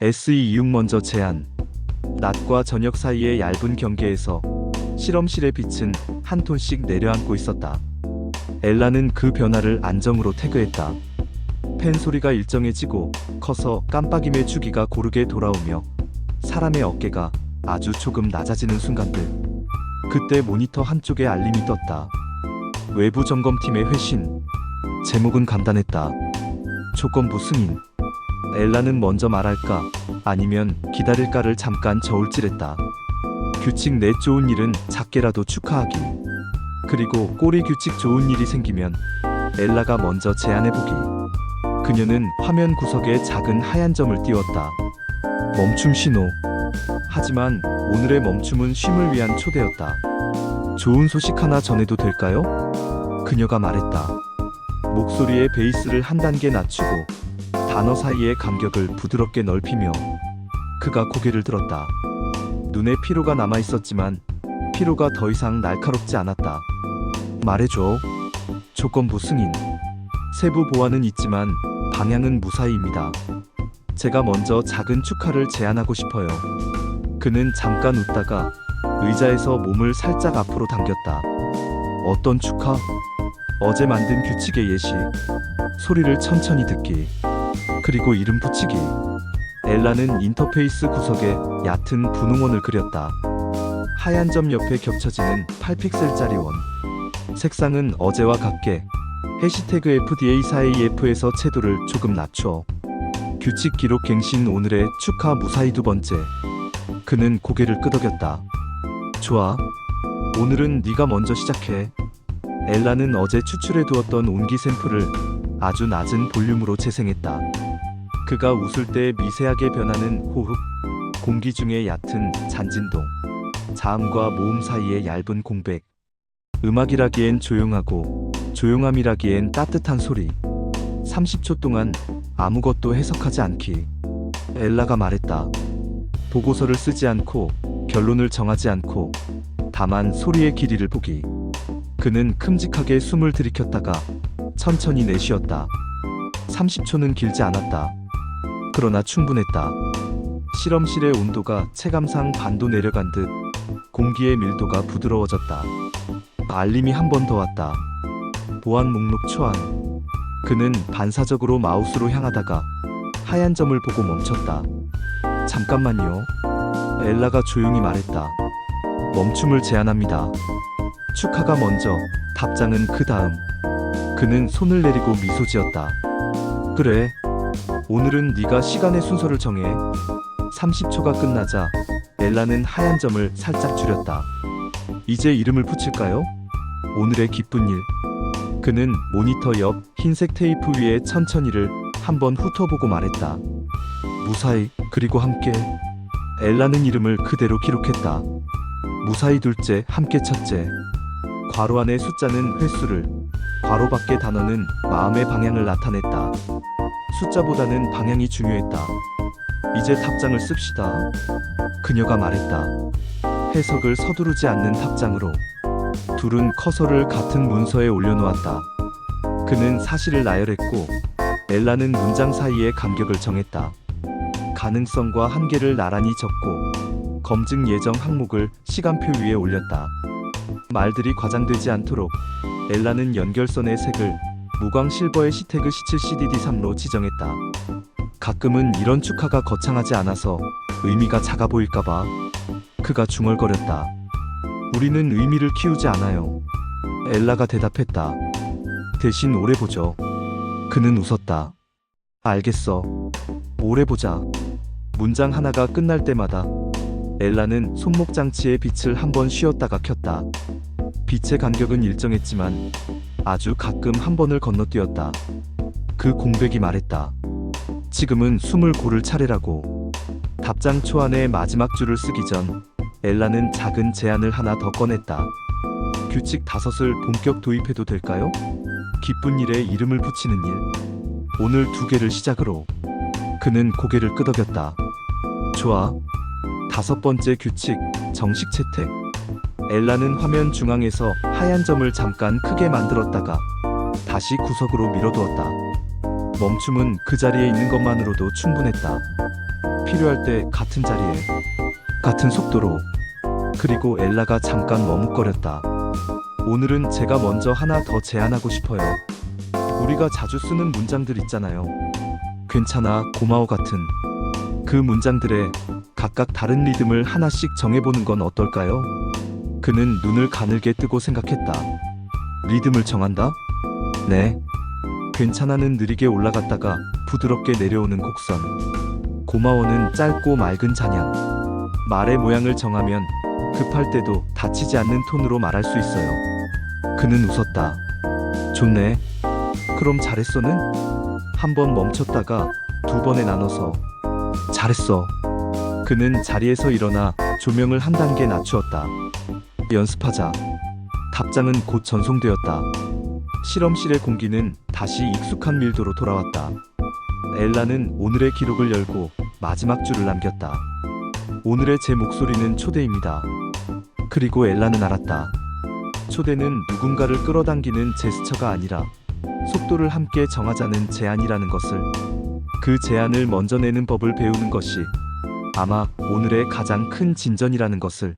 SE6 먼저 제안. 낮과 저녁 사이의 얇은 경계에서 실험실의 빛은 한 톤씩 내려앉고 있었다. 엘라는 그 변화를 안정으로 태그했다. 펜 소리가 일정해지고 커서 깜빡임의 주기가 고르게 돌아오며 사람의 어깨가 아주 조금 낮아지는 순간들. 그때 모니터 한쪽에 알림이 떴다. 외부 점검팀의 회신. 제목은 간단했다. 조건부 승인. 엘라는 먼저 말할까 아니면 기다릴까를 잠깐 저울질했다. 규칙 내 좋은 일은 작게라도 축하하기. 그리고 꼬리 규칙 좋은 일이 생기면 엘라가 먼저 제안해보기. 그녀는 화면 구석에 작은 하얀 점을 띄웠다. 멈춤 신호. 하지만 오늘의 멈춤은 쉼을 위한 초대였다. 좋은 소식 하나 전해도 될까요? 그녀가 말했다. 목소리의 베이스를 한 단계 낮추고 단어 사이의 간격을 부드럽게 넓히며 그가 고개를 들었다. 눈에 피로가 남아 있었지만 피로가 더 이상 날카롭지 않았다. 말해줘. 조건부 승인. 세부 보완은 있지만 방향은 무사히입니다. 제가 먼저 작은 축하를 제안하고 싶어요. 그는 잠깐 웃다가 의자에서 몸을 살짝 앞으로 당겼다. 어떤 축하? 어제 만든 규칙의 예시. 소리를 천천히 듣기. 그리고 이름 붙이기. 엘라는 인터페이스 구석에 얕은 분홍원을 그렸다. 하얀 점 옆에 겹쳐지는 8픽셀짜리 원. 색상은 어제와 같게 해시태그 FDA4AF에서 채도를 조금 낮춰. 규칙 기록 갱신 오늘의 축하 무사히 두 번째. 그는 고개를 끄덕였다. 좋아. 오늘은 네가 먼저 시작해. 엘라는 어제 추출해 두었던 온기 샘플을 아주 낮은 볼륨으로 재생했다. 그가 웃을 때 미세하게 변하는 호흡, 공기 중의 얕은 잔진동, 자음과 모음 사이의 얇은 공백. 음악이라기엔 조용하고 조용함이라기엔 따뜻한 소리. 30초 동안 아무것도 해석하지 않기. 엘라가 말했다. 보고서를 쓰지 않고 결론을 정하지 않고 다만 소리의 길이를 보기. 그는 큼직하게 숨을 들이켰다가 천천히 내쉬었다. 30초는 길지 않았다. 그러나 충분했다. 실험실의 온도가 체감상 반도 내려간 듯 공기의 밀도가 부드러워졌다. 알림이 한 번 더 왔다. 보안 목록 초안. 그는 반사적으로 마우스로 향하다가 하얀 점을 보고 멈췄다. 잠깐만요. 엘라가 조용히 말했다. 멈춤을 제안합니다. 축하가 먼저, 답장은 그 다음. 그는 손을 내리고 미소 지었다. 그래. 오늘은 네가 시간의 순서를 정해. 30초가 끝나자 엘라는 하얀 점을 살짝 줄였다. 이제 이름을 붙일까요? 오늘의 기쁜 일. 그는 모니터 옆 흰색 테이프 위에 천천히를 한번 훑어보고 말했다. 무사히 그리고 함께. 엘라는 이름을 그대로 기록했다. 무사히 둘째, 함께 첫째. 괄호 안의 숫자는 횟수를, 괄호 밖의 단어는 마음의 방향을 나타냈다. 숫자보다는 방향이 중요했다. 이제 답장을 씁시다. 그녀가 말했다. 해석을 서두르지 않는 답장으로. 둘은 커서를 같은 문서에 올려놓았다. 그는 사실을 나열했고, 엘라는 문장 사이의 간격을 정했다. 가능성과 한계를 나란히 적고, 검증 예정 항목을 시간표 위에 올렸다. 말들이 과장되지 않도록 엘라는 연결선의 색을 무광 실버의 시태그 C7CDD3로 지정했다. 가끔은 이런 축하가 거창하지 않아서 의미가 작아 보일까봐 그가 중얼거렸다. 우리는 의미를 키우지 않아요. 엘라가 대답했다. 대신 오래 보죠. 그는 웃었다. 알겠어. 오래 보자. 문장 하나가 끝날 때마다 엘라는 손목 장치의 빛을 한번 쉬었다가 켰다. 빛의 간격은 일정했지만 아주 가끔 한 번을 건너뛰었다. 그 공백이 말했다. 지금은 숨을 고를 차례라고. 답장 초안의 마지막 줄을 쓰기 전 엘라는 작은 제안을 하나 더 꺼냈다. 규칙 다섯을 본격 도입해도 될까요? 기쁜 일에 이름을 붙이는 일. 오늘 두 개를 시작으로. 그는 고개를 끄덕였다. 좋아. 다섯 번째 규칙, 정식 채택. 엘라는 화면 중앙에서 하얀 점을 잠깐 크게 만들었다가 다시 구석으로 밀어두었다. 멈춤은 그 자리에 있는 것만으로도 충분했다. 필요할 때 같은 자리에 같은 속도로 그리고 엘라가 잠깐 머뭇거렸다. 오늘은 제가 먼저 하나 더 제안하고 싶어요. 우리가 자주 쓰는 문장들 있잖아요. 괜찮아, 고마워 같은 그 문장들에 각각 다른 리듬을 하나씩 정해보는 건 어떨까요? 그는 눈을 가늘게 뜨고 생각했다. 리듬을 정한다? 네. 괜찮아는 느리게 올라갔다가 부드럽게 내려오는 곡선. 고마워는 짧고 맑은 잔향. 말의 모양을 정하면 급할 때도 다치지 않는 톤으로 말할 수 있어요. 그는 웃었다. 좋네. 그럼 잘했어는? 한 번 멈췄다가 두 번에 나눠서 잘했어. 그는 자리에서 일어나 조명을 한 단계 낮추었다. 연습하자. 답장은 곧 전송되었다. 실험실의 공기는 다시 익숙한 밀도로 돌아왔다. 엘라는 오늘의 기록을 열고 마지막 줄을 남겼다. 오늘의 제 목소리는 초대입니다. 그리고 엘라는 알았다. 초대는 누군가를 끌어당기는 제스처가 아니라 속도를 함께 정하자는 제안이라는 것을 그 제안을 먼저 내는 법을 배우는 것이 아마 오늘의 가장 큰 진전이라는 것을